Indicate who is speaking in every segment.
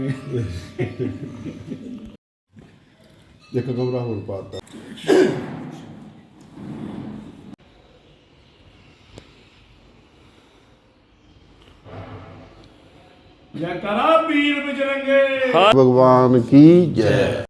Speaker 1: ਦਾਂਗੇ
Speaker 2: ਇੱਕ ਕਮਰਾ ਹੋਰ ਪਾਤਾ।
Speaker 1: ਜੈ ਕਰਾ ਪੀਰ ਬਜਰੰਗੇ।
Speaker 2: ਭਗਵਾਨ ਕੀ ਜੈ?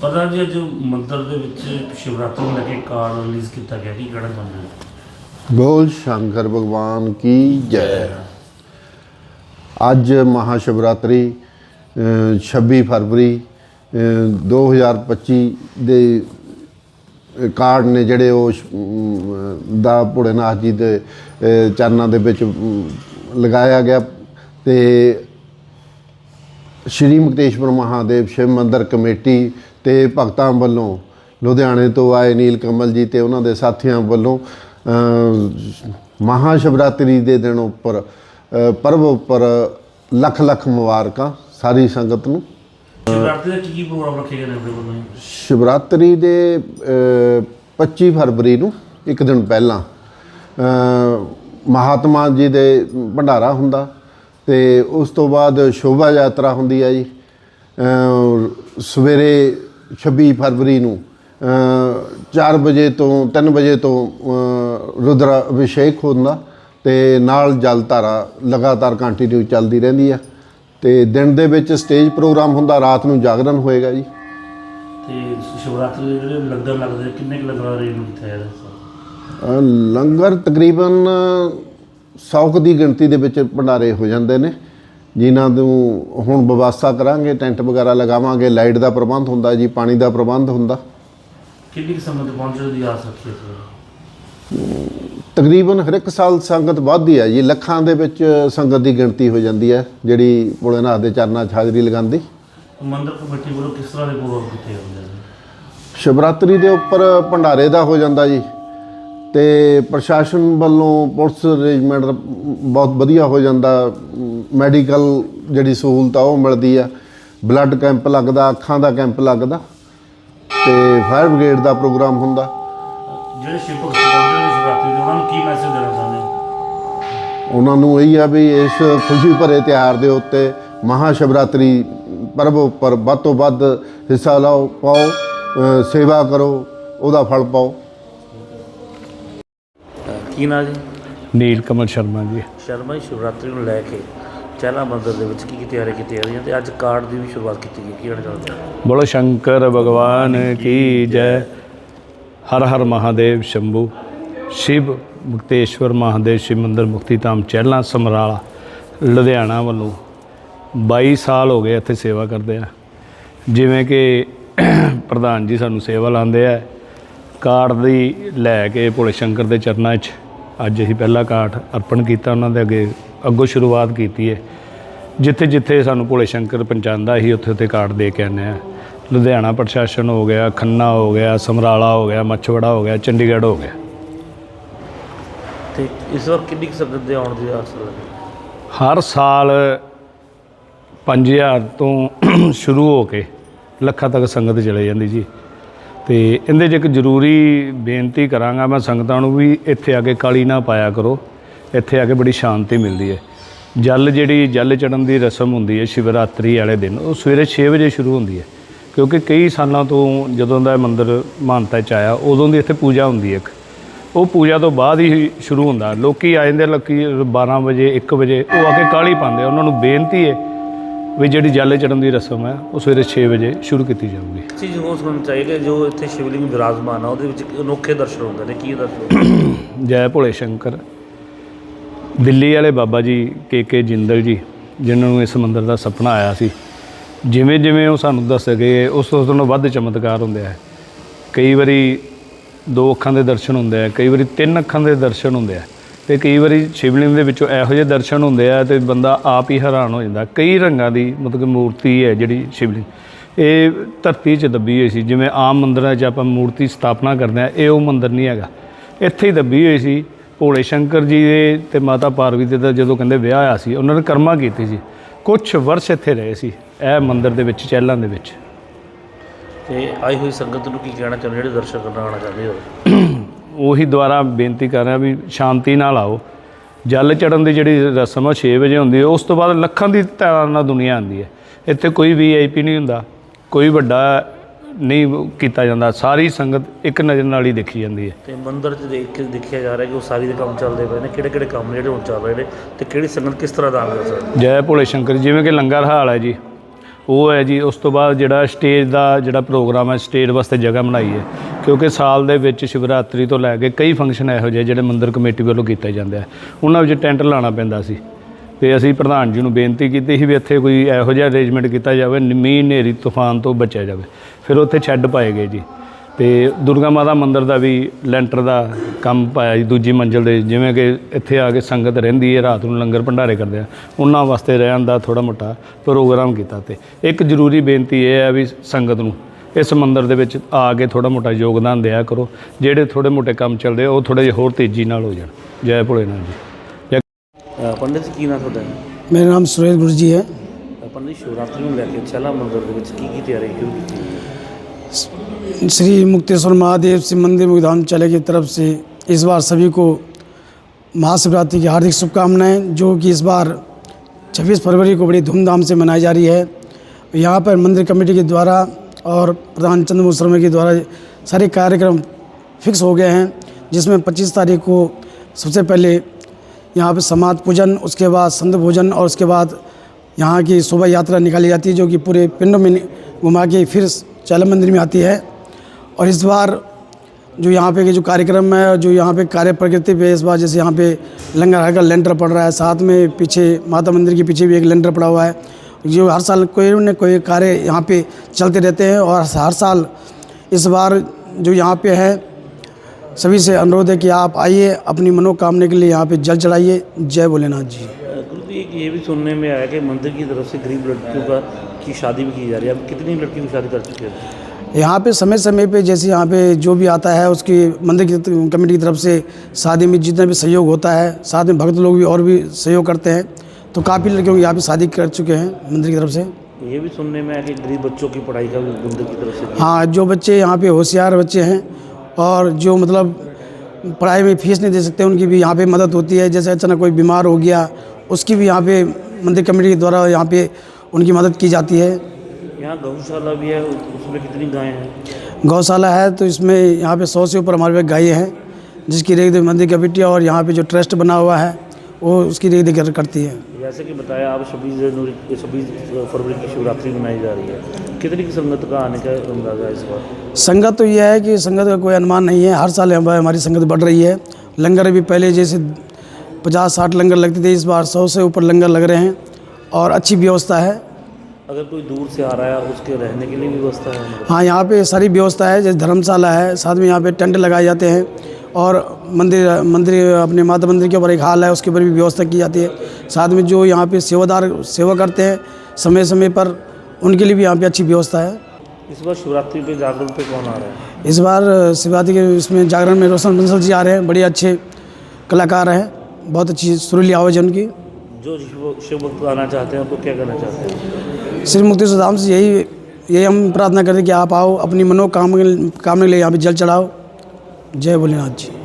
Speaker 3: ਪਤਾ ਜੀ ਅੱਜ ਮੰਦਿਰ ਦੇ ਵਿੱਚ ਸ਼ਿਵਰਾਤਰੀ ਨੂੰ ਲੈ ਕੇ ਕਾਰਡ ਰਿਲੀਜ਼ ਕੀਤਾ ਗਿਆ ਕੀ ਕਹਿਣਾ ਚਾਹੁੰਦੇ ਹੋ?
Speaker 2: ਬੋਲ ਸ਼ੰਕਰ ਭਗਵਾਨ ਕੀ ਜੈ। ਅੱਜ ਮਹਾਸ਼ਿਵਰਾਤਰੀ ਅ, 26 ਫਰਵਰੀ ਅ, 2025 ਦੇ ਅ, ਕਾਰਡ ਨੇ ਜਿਹੜੇ ਉਹ ਸ਼- ਅਮ, ਦਾ ਭੋਲੇਨਾਥ ਜੀ ਦੇ ਅ, ਚਰਨਾਂ ਦੇ ਵਿੱਚ ਅਮ, ਲਗਾਇਆ ਗਿਆ ਤੇ ਸ਼੍ਰੀ ਮੁਕਤੇਸ਼ਵਰ ਮਹਾਦੇਵ ਸ਼ਿਵ ਮੰਦਰ ਕਮੇਟੀ ਤੇ ਭਗਤਾਂ ਵੱਲੋਂ ਲੁਧਿਆਣੇ ਤੋਂ ਆਏ ਨੀਲ ਕਮਲ ਜੀ ਤੇ ਉਹਨਾਂ ਦੇ ਸਾਥੀਆਂ ਵੱਲੋਂ ਮਹਾ ਸ਼ਿਵਰਾਤਰੀ ਦੇ ਦਿਨ ਉੱਪਰ ਅ, ਪਰਵ ਉੱਪਰ ਲੱਖ ਲੱਖ ਮੁਬਾਰਕਾਂ ਸਾਰੀ ਸੰਗਤ ਨੂੰ
Speaker 3: ਸ਼ਿਵਰਾਤਰੀ ਦਾ ਕੀ ਕੀ ਪ੍ਰੋਗਰਾਮ ਰੱਖੇ ਗਏ ਨੇ ਆਪਣੇ ਵੱਲੋਂ ਜੀ?
Speaker 2: ਸ਼ਿਵਰਾਤਰੀ ਦੇ ਅ, 25 ਫਰਵਰੀ ਨੂੰ ਇੱਕ ਦਿਨ ਪਹਿਲਾਂ ਮਹਾਤਮਾ ਜੀ ਦੇ ਭੰਡਾਰਾ ਹੁੰਦਾ ਤੇ ਉਸ ਤੋਂ ਬਾਅਦ ਸ਼ੋਭਾ ਯਾਤਰਾ ਹੁੰਦੀ ਹੈ ਜੀ। ਸਵੇਰੇ 26 ਫਰਵਰੀ ਨੂੰ 4 ਵਜੇ ਤੋਂ 3 ਵਜੇ ਤੋਂ ਰੁਦਰਾ ਅਭਿਸ਼ੇਕ ਹੁੰਦਾ ਤੇ ਨਾਲ ਜਲ ਧਾਰਾ ਲਗਾਤਾਰ ਕੰਟੀਨਿਊ ਚੱਲਦੀ ਰਹਿੰਦੀ ਆ। ਤੇ ਦਿਨ ਦੇ ਵਿੱਚ ਸਟੇਜ ਪ੍ਰੋਗਰਾਮ ਹੁੰਦਾ ਰਾਤ ਨੂੰ ਜਾਗਰਣ ਹੋਏਗਾ ਜੀ।
Speaker 3: ਤੇ ਸ਼ਿਵਰਾਤਰੀ ਦੇ ਜਿਹੜੇ ਲੰਗਰ ਲੱਗਦੇ ਕਿੰਨੇ ਕੁ ਲੰਗਰਾਂ ਦਾ ਅਰੇਂਜਮੈਂਟ ਕੀਤਾ ਜਾਂਦਾ
Speaker 2: ਲੰਗਰ ਤਕਰੀਬਨ 100 ਕੁ ਦੀ ਗਿਣਤੀ ਦੇ ਵਿੱਚ ਭੰਡਾਰੇ ਹੋ ਜਾਂਦੇ ਨੇ। ਜਿਨ੍ਹਾਂ ਨੂੰ ਹੁਣ ਵਿਵਸਥਾ ਕਰਾਂਗੇ ਟੈਂਟ ਵਗੈਰਾ ਲਗਾਵਾਂਗੇ ਲਾਈਟ ਦਾ ਪ੍ਰਬੰਧ ਹੁੰਦਾ ਜੀ ਪਾਣੀ ਦਾ ਪ੍ਰਬੰਧ ਹੁੰਦਾ।
Speaker 3: ਕਿੰਨੀ ਕੁ ਸਮੇਂ ਤੇ ਪਹੁੰਚਣ ਦੀ ਆਸ ਰੱਖੀ
Speaker 2: ਤਕਰੀਬਨ ਹਰ ਇੱਕ ਸਾਲ ਸੰਗਤ ਵੱਧਦੀ ਹੈ ਜੀ। ਲੱਖਾਂ ਦੇ ਵਿੱਚ ਸੰਗਤ ਦੀ ਗਿਣਤੀ ਹੋ ਜਾਂਦੀ ਹੈ ਜਿਹੜੀ ਭੋਲੇਨਾਥ ਦੇ ਚਰਨਾਂ 'ਚ ਹਾਜ਼ਰੀ ਲਗਾਉਂਦੀ।
Speaker 3: ਮੰਦਿਰ ਕਮੇਟੀ ਵੱਲੋਂ ਕਿਸ ਤਰ੍ਹਾਂ ਦੇ ਪ੍ਰੋਗਰਾਮ ਕੀਤੇ ਜਾਂਦੇ ਨੇ
Speaker 2: ਸ਼ਿਵਰਾਤਰੀ ਦੇ ਉੱਪਰ ਭੰਡਾਰੇ ਦਾ ਹੋ ਜਾਂਦਾ ਜੀ। ਤੇ ਪ੍ਰਸ਼ਾਸਨ ਵੱਲੋਂ ਪੁਲਿਸ ਅਰੇਂਜਮੈਂਟ ਬਹੁਤ ਵਧੀਆ ਹੋ ਜਾਂਦਾ। ਮੈਡੀਕਲ ਜਿਹੜੀ ਸਹੂਲਤ ਆ ਉਹ ਮਿਲਦੀ ਆ। ਬਲੱਡ ਕੈਂਪ ਲੱਗਦਾ ਅੱਖਾਂ ਦਾ ਕੈਂਪ ਲੱਗਦਾ ਤੇ ਫਾਇਰ ਬ੍ਰਿਗੇਡ ਦਾ ਪ੍ਰੋਗਰਾਮ ਹੁੰਦਾ।
Speaker 3: ਜਿਹੜੇ ਭਗਤ ਪਹੁੰਚੇ ਨੇ ਸ਼ਿਵਰਾਤਰੀ ਤੇ ਉਹਨਾਂ ਨੂੰ ਕੀ ਮੈਸੇਜ ਦੇਣਾ ਚਾਹੁੰਦੇ
Speaker 2: ਉਹਨਾਂ ਨੂੰ ਇਹੀ ਆ ਵੀ ਇਸ ਖੁਸ਼ੀ ਭਰੇ ਤਿਉਹਾਰ ਦੇ ਉੱਤੇ ਮਹਾ ਸ਼ਿਵਰਾਤਰੀ ਪਰਬ ਉੱਪਰ ਵੱਧ ਤੋਂ ਵੱਧ ਹਿੱਸਾ ਲਓ ਪਾਓ ਸੇਵਾ ਕਰੋ ਉਹਦਾ ਫਲ ਪਾਓ।
Speaker 3: ਕੀ ਨਾਂ ਜੀ?
Speaker 4: ਨੀਲ ਕਮਲ ਸ਼ਰਮਾ ਜੀ।
Speaker 3: ਸ਼ਰਮਾ ਜੀ ਸ਼ਿਵਰਾਤਰੀ ਨੂੰ ਲੈ ਕੇ ਚਹਿਲਾ ਮੰਦਿਰ ਦੇ ਵਿੱਚ ਕੀ ਕੀ ਤਿਆਰੀ ਕੀਤੀ ਜਾ ਰਹੀਆਂ ਤੇ ਅੱਜ ਕਾਰਡ ਦੀ ਵੀ ਸ਼ੁਰੂਆਤ ਕੀਤੀ ਗਈ ਕੀ ਕਹਿਣਾ ਚਾਹੁੰਦੇ ਹੋ
Speaker 4: ਬੋਲੋ ਸ਼ੰਕਰ ਭਗਵਾਨ ਕੀ ਜੈ। ਹਰ ਹਰ ਮਹਾਦੇਵ ਸ਼ੰਭੂ। ਸ਼ਿਵ ਮੁਕਤੇਸ਼ਵਰ ਮਹਾਦੇਵ ਸ਼ਿਵ ਮੰਦਰ ਮੁਕਤੀ ਧਾਮ ਚਹਿਲਾ ਸਮਰਾਲਾ ਲੁਧਿਆਣਾ ਵੱਲੋਂ 22 ਸਾਲ ਹੋ ਗਏ ਇੱਥੇ ਸੇਵਾ ਕਰਦੇ ਆ। ਜਿਵੇਂ ਕਿ ਪ੍ਰਧਾਨ ਜੀ ਸਾਨੂੰ ਸੇਵਾ ਲਾਉਂਦੇ ਆ। ਕਾਰਡ ਦੀ ਲੈ ਕੇ ਭੋਲੇ ਸ਼ੰਕਰ ਦੇ ਚਰਨਾਂ 'ਚ ਅੱਜ ਅਸੀਂ ਪਹਿਲਾ ਕਾਰਡ ਅਰਪਣ ਕੀਤਾ ਉਹਨਾਂ ਦੇ ਅੱਗੇ ਅੱਗੋਂ ਸ਼ੁਰੂਆਤ ਕੀਤੀ ਹੈ ਜਿੱਥੇ ਜਿੱਥੇ ਸਾਨੂੰ ਭੋਲੇ ਸ਼ੰਕਰ ਪਹੁੰਚਾਉਂਦਾ ਸੀ ਉੱਥੇ ਉੱਥੇ ਕਾਰਡ ਦੇ ਕੇ ਆਉਂਦੇ ਆ ਲੁਧਿਆਣਾ ਪ੍ਰਸ਼ਾਸਨ ਹੋ ਗਿਆ ਖੰਨਾ ਹੋ ਗਿਆ ਸਮਰਾਲਾ ਹੋ ਗਿਆ ਮੱਛਵੜਾ ਹੋ ਗਿਆ ਚੰਡੀਗੜ੍ਹ ਹੋ ਗਿਆ।
Speaker 3: ਤੇ ਇਸ ਵਾਰ ਕਿੰਨੀ ਕੁ ਸੰਗਤ ਦੇ ਆਉਣ ਦੀ ਆਸ ਲੱਗੀ
Speaker 4: ਹਰ ਸਾਲ 5000 ਤੋਂ ਸ਼ੁਰੂ ਹੋ ਕੇ ਲੱਖਾਂ ਤੱਕ ਸੰਗਤ ਚਲੇ ਜਾਂਦੀ ਜੀ। ਤੇ ਇਹਦੇ 'ਚ ਇੱਕ ਜ਼ਰੂਰੀ ਬੇਨਤੀ ਕਰਾਂਗਾ ਮੈਂ ਸੰਗਤਾਂ ਨੂੰ ਵੀ ਇੱਥੇ ਆ ਕੇ ਕਾਲੀ ਨਾ ਪਾਇਆ ਕਰੋ। ਇੱਥੇ ਆ ਕੇ ਬੜੀ ਸ਼ਾਂਤੀ ਮਿਲਦੀ ਹੈ। ਜਲ ਜਿਹੜੀ ਜਲ ਚੜਨ ਦੀ ਰਸਮ ਹੁੰਦੀ ਹੈ ਸ਼ਿਵਰਾਤਰੀ ਵਾਲੇ ਦਿਨ, ਉਹ ਸਵੇਰੇ 6 ਵਜੇ ਸ਼ੁਰੂ ਹੁੰਦੀ ਹੈ। ਕਿਉਂਕਿ ਕਈ ਸਾਲਾਂ ਤੋਂ ਜਦੋਂ ਦਾ ਇਹ ਮੰਦਿਰ ਮਾਨਤਾ ਚ ਆਇਆ, ਉਦੋਂ ਦੀ ਇੱਥੇ ਪੂਜਾ ਹੁੰਦੀ ਹੈ ਇੱਕ। ਉਹ ਪੂਜਾ ਤੋਂ ਬਾਅਦ ਹੀ ਸ਼ੁਰੂ ਹੁੰਦਾ। ਲੋਕੀ ਆ ਜਾਂਦੇ ਲੋਕੀ 12 ਵਜੇ 1 ਵਜੇ, ਉਹ ਆ ਕੇ ਕਾਲੀ ਪਾਉਂਦੇ ਆ। ਉਹਨਾਂ ਨੂੰ ਬੇਨਤੀ ਹੈ ਵੀ ਜਿਹੜੀ ਜਲ ਚੜਨ ਦੀ ਰਸਮ ਹੈ ਉਹ ਸਵੇਰੇ 6 ਵਜੇ ਸ਼ੁਰੂ ਕੀਤੀ ਜਾਊਗੀ।
Speaker 3: ਚੀਜ਼ ਹੋਰ ਸੁਣਨੀ ਚਾਹੀਦੀ ਜੋ ਇੱਥੇ ਸ਼ਿਵਲਿੰਗ ਵਿਰਾਜਮਾਨ ਆ ਉਹਦੇ ਵਿੱਚ ਅਨੋਖੇ ਦਰਸ਼ਨ ਹੁੰਦੇ ਨੇ ਕੀ ਦਰਸ਼ਨ?
Speaker 4: ਜੈ ਭੋਲੇ ਸ਼ੰਕਰ। ਦਿੱਲੀ ਵਾਲੇ ਬਾਬਾ ਜੀ ਕੇ ਕੇ ਜਿੰਦਲ ਜੀ ਜਿਨ੍ਹਾਂ ਨੂੰ ਇਸ ਮੰਦਿਰ ਦਾ ਸੁਪਨਾ ਆਇਆ ਸੀ ਜਿਵੇਂ ਜਿਵੇਂ ਉਹ ਸਾਨੂੰ ਦੱਸ ਗਏ ਉਸ ਤੋਂ ਤੋਂ ਵੱਧ ਚਮਤਕਾਰ ਹੁੰਦੇ ਆ। ਕਈ ਵਾਰੀ ਦੋ ਅੱਖਾਂ ਦੇ ਦਰਸ਼ਨ ਹੁੰਦੇ ਆ ਕਈ ਵਾਰੀ ਤਿੰਨ ਅੱਖਾਂ ਦੇ ਦਰਸ਼ਨ ਹੁੰਦੇ ਆ। ਤੇ ਕਈ ਵਾਰੀ ਸ਼ਿਵਲਿੰਗ ਦੇ ਵਿੱਚੋਂ ਇਹੋ ਜਿਹੇ ਦਰਸ਼ਨ ਹੁੰਦੇ ਆ ਤੇ ਬੰਦਾ ਆਪ ਹੀ ਹੈਰਾਨ ਹੋ ਜਾਂਦਾ। ਕਈ ਰੰਗਾਂ ਦੀ ਮਤਲਬ ਮੂਰਤੀ ਹੈ ਜਿਹੜੀ ਸ਼ਿਵਲਿੰਗ। ਇਹ ਧਰਤੀ 'ਚ ਦੱਬੀ ਹੋਈ ਸੀ। ਜਿਵੇਂ ਆਮ ਮੰਦਿਰਾਂ 'ਚ ਆਪਾਂ ਮੂਰਤੀ ਸਥਾਪਨਾ ਕਰਦੇ ਆ ਇਹ ਉਹ ਮੰਦਿਰ ਨਹੀਂ ਹੈਗਾ। ਇੱਥੇ ਹੀ ਦੱਬੀ ਹੋਈ ਸੀ। ਭੋਲੇ ਸ਼ੰਕਰ ਜੀ ਦੇ ਤੇ ਮਾਤਾ ਪਾਰਵਤੀ ਦਾ ਜਦੋਂ ਕਹਿੰਦੇ ਵਿਆਹ ਆਇਆ ਸੀ ਉਹਨਾਂ ਨੇ ਕਰਮਾ ਕੀਤੀ ਸੀ। ਕੁਝ ਵਰਸ਼ ਇੱਥੇ ਰਹੇ ਸੀ ਇਹ ਮੰਦਿਰ ਦੇ ਵਿੱਚ ਚਹਿਲਾਂ ਦੇ ਵਿੱਚ।
Speaker 3: ਤੇ ਆਈ ਹੋਈ ਸੰਗਤ ਨੂੰ ਕੀ ਕਹਿਣਾ ਚਾਹੁੰਦੇ ਜਿਹੜੇ ਦਰਸ਼ਨ ਕਰਨ ਆਉਣਾ ਚਾਹੁੰਦੇ ਹੋ?
Speaker 4: ਉਹੀ ਦੁਆਰਾ ਬੇਨਤੀ ਕਰ ਰਿਹਾ ਵੀ ਸ਼ਾਂਤੀ ਨਾਲ ਆਓ। ਜਲ ਚੜਨ ਦੀ ਜਿਹੜੀ ਰਸਮ ਆ 6 ਵਜੇ ਹੁੰਦੀ ਹੈ ਉਸ ਤੋਂ ਬਾਅਦ ਲੱਖਾਂ ਦੀ ਤਾਦਾਦ ਨਾਲ ਦੁਨੀਆ ਆਉਂਦੀ ਹੈ। ਇੱਥੇ ਕੋਈ ਵੀਆਈਪੀ ਨਹੀਂ ਹੁੰਦਾ ਕੋਈ ਵੱਡਾ ਨਹੀਂ ਕੀਤਾ ਜਾਂਦਾ। ਸਾਰੀ ਸੰਗਤ ਇੱਕ ਨਜ਼ਰ ਨਾਲ ਹੀ ਦੇਖੀ ਜਾਂਦੀ ਹੈ।
Speaker 3: ਤੇ ਮੰਦਿਰ 'ਚ ਦੇਖ ਕੇ ਦੇਖਿਆ ਜਾ ਰਿਹਾ ਕਿ ਉਹ ਸਾਰੀ ਦੇ ਕੰਮ ਚੱਲਦੇ ਪਏ ਨੇ ਕਿਹੜੇ ਕਿਹੜੇ ਕੰਮ ਜਿਹੜੇ ਹੁਣ ਚੱਲ ਰਹੇ ਨੇ ਤੇ ਕਿਹੜੀ ਸੰਗਤ ਕਿਸ ਤਰ੍ਹਾਂ ਕਰ ਸਕਦੀ
Speaker 4: ਜੈ ਭੋਲੇ ਸ਼ੰਕਰ ਜਿਵੇਂ ਕਿ ਲੰਗਰ ਹਾਲ ਹੈ ਜੀ। ਉਹ ਹੈ ਜੀ, ਉਸ ਤੋਂ ਬਾਅਦ ਜਿਹੜਾ ਸਟੇਜ ਦਾ ਜਿਹੜਾ ਪ੍ਰੋਗਰਾਮ ਹੈ, ਸਟੇਜ ਵਾਸਤੇ ਜਗ੍ਹਾ ਬਣਾਈ ਹੈ। ਕਿਉਂਕਿ ਸਾਲ ਦੇ ਵਿੱਚ ਸ਼ਿਵਰਾਤਰੀ ਤੋਂ ਲੈ ਕੇ ਕਈ ਫੰਕਸ਼ਨ ਇਹੋ ਜਿਹੇ ਜਿਹੜੇ ਮੰਦਿਰ ਕਮੇਟੀ ਵੱਲੋਂ ਕੀਤੇ ਜਾਂਦੇ ਆ। ਉਹਨਾਂ ਵਿੱਚ ਟੈਂਟ ਲਾਣਾ ਪੈਂਦਾ ਸੀ। ਤੇ ਅਸੀਂ ਪ੍ਰਧਾਨ ਜੀ ਨੂੰ ਬੇਨਤੀ ਕੀਤੀ ਸੀ ਵੀ ਇੱਥੇ ਕੋਈ ਇਹੋ ਜਿਹਾ ਅਰੇਂਜਮੈਂਟ ਕੀਤਾ ਜਾਵੇ ਮੀਂਹ, ਹਨੇਰੀ, ਤੂਫਾਨ ਤੋਂ ਬਚਿਆ ਜਾਵੇ। ਫਿਰ ਉੱਥੇ ਛੱਡ ਪਾਏ ਗਏ ਜੀ। ਤੇ ਦੁਰਗਾ ਮਾਤਾ ਮੰਦਿਰ ਦਾ ਵੀ ਲੈਂਟਰ ਦਾ ਕੰਮ ਪਾਇਆ ਜੀ ਦੂਜੀ ਮੰਜ਼ਿਲ ਦੇ ਜਿਵੇਂ ਕਿ ਇੱਥੇ ਆ ਕੇ ਸੰਗਤ ਰਹਿੰਦੀ ਹੈ ਰਾਤ ਨੂੰ ਲੰਗਰ ਭੰਡਾਰੇ ਕਰਦੇ ਆ ਉਹਨਾਂ ਵਾਸਤੇ ਰਹਿਣ ਦਾ ਥੋੜਾ ਮੋਟਾ ਪ੍ਰੋਗਰਾਮ ਕੀਤਾ ਤੇ। ਇੱਕ ਜ਼ਰੂਰੀ ਬੇਨਤੀ ਇਹ ਹੈ ਵੀ ਸੰਗਤ ਨੂੰ ਇਸ ਮੰਦਿਰ ਦੇ ਵਿੱਚ ਆ ਕੇ ਥੋੜਾ ਮੋਟਾ ਯੋਗਦਾਨ ਦਿਆ ਕਰੋ ਜਿਹੜੇ ਥੋੜੇ ਮੋਟੇ ਕੰਮ ਚੱਲਦੇ ਉਹ ਥੋੜੇ ਜਿਹਾ ਹੋਰ ਤੇਜ਼ੀ ਨਾਲ ਹੋ ਜਾਣ। ਜੈ ਭੋਲੇਨਾਥ ਜੀ।
Speaker 3: ਪੰਡਿਤ ਕੀ ਨਾਮ ਤੁਹਾਡਾ?
Speaker 5: ਮੇਰਾ ਨਾਮ ਸੁਰੇਸ਼ ਗੁਰੂ ਜੀ
Speaker 3: ਹੈ ਪੰਡਿਤ ਸ਼ਿਵਰਾਤਰੀ ਨੂੰ ਲੈ ਕੇ ਚਲਾ ਮੰਦਿਰ ਦੇ ਵਿੱਚ ਕੀ ਕੀ ਤਿਆਰੀ ਕੀਤੀ?
Speaker 5: श्री मुक्तेश्वर महादेव शिव मंदिर मुगधाम चले की तरफ़ से इस बार सभी को महाशिवरात्रि की हार्दिक शुभकामनाएँ, जो कि इस बार 26 फरवरी को बड़ी धूमधाम से मनाई जा रही है। यहाँ पर मंदिर कमेटी के द्वारा और प्रधान चंद्रमोहन शर्मा के द्वारा सारे कार्यक्रम फिक्स हो गए हैं, जिसमें 25 तारीख को सबसे पहले यहाँ पर समाज पूजन, उसके बाद संत भोजन और उसके बाद यहाँ की शोभा यात्रा निकाली जाती है, जो कि पूरे पिंड में घुमा के फिर चैला मंदिर में आती है। और इस बार जो यहाँ पे के जो कार्यक्रम है, जो यहाँ पे कार्य प्रकृति पे इस बार जैसे यहाँ पे लंगर का लेंटर पड़ रहा है। साथ में पीछे माता मंदिर के पीछे भी एक लेंटर पड़ा हुआ है। जो हर साल कोई न कोई कार्य यहाँ पे चलते रहते हैं और हर साल इस बार जो यहाँ पे है, सभी से अनुरोध है कि आप आइए, अपनी मनोकामना के लिए यहाँ पे जल चढ़ाइए। जय भोलेनाथ जी।
Speaker 3: ये भी सुनने में आया कि मंदिर की तरफ़ से गरीब लड़कियों का की शादी भी की जा रही है। अब कितनी लड़कियों की शादी कर चुके हैं?
Speaker 5: यहाँ पे समय समय पे जैसे यहाँ पे जो भी आता है उसकी मंदिर की कमेटी की तरफ़ से शादी में जितना भी सहयोग होता है साथ में भक्त लोग भी और भी सहयोग करते हैं। तो काफ़ी लड़कियों यहाँ पे शादी कर चुके हैं मंदिर की तरफ़ से।
Speaker 3: ये भी सुनने में आया कि गरीब बच्चों की पढ़ाई का मंदिर की तरफ़ से
Speaker 5: हाँ जो बच्चे यहाँ पे होशियार बच्चे हैं और जो मतलब पढ़ाई में फ़ीस नहीं दे सकते उनकी भी यहाँ पे मदद होती है। जैसे अचानक कोई बीमार हो गया उसकी भी यहाँ पे मंदिर कमेटी के द्वारा यहाँ पे उनकी मदद की जाती है।
Speaker 3: यहाँ गौशाला भी है उसमें कितनी गायें हैं?
Speaker 5: गौशाला है तो इसमें यहाँ पे सौ से ऊपर हमारे पास गायें हैं जिसकी रेख देख मंदिर कमेटी और यहाँ पे जो ट्रस्ट बना हुआ है वो उसकी रेख देख करती है।
Speaker 3: जैसे कि बताया आप छब्बीस जनवरी छब्बीस फरवरी की शिवरात्रि मनाई जा रही है। कितनी की संगत का आने का अंदाज़ा है इस बार?
Speaker 5: संगत तो यह है कि संगत का कोई अनुमान नहीं है हर साल हमारी हमारी संगत बढ़ रही है। लंगर भी पहले जैसे पचास साठ लंगर लगते थे इस बार सौ से ऊपर लंगर लग रहे हैं और अच्छी व्यवस्था है।
Speaker 3: अगर कोई दूर से आ रहा है उसके रहने के लिए भी व्यवस्था है
Speaker 5: हाँ यहाँ पे सारी व्यवस्था है जैसे धर्मशाला है साथ में यहाँ पे टेंट लगाए जाते हैं और मंदिर मंदिर अपने माता मंदिर के ऊपर एक हाल है उसके ऊपर भी व्यवस्था की जाती है। साथ में जो यहाँ पे सेवादार सेवा करते हैं समय समय पर उनके लिए भी यहाँ पे अच्छी व्यवस्था है।
Speaker 3: इस बार शिवरात्रि पे जागरण पे कौन आ रहा है?
Speaker 5: इस बार शिवरात्रि के इसमें जागरण में रोशन बंसल जी आ रहे हैं बड़े अच्छे कलाकार हैं बहुत अच्छी सुरीली आवाज़ है उनकी।
Speaker 3: जो शिव भक्त आना चाहते हैं उनको क्या करना चाहते हैं?
Speaker 5: श्री मुक्ति धाम से यही यही हम प्रार्थना करते हैं कि आप आओ अपनी मनोकामना कामना के लिए यहाँ पे जल चढ़ाओ जय भोलेनाथ जी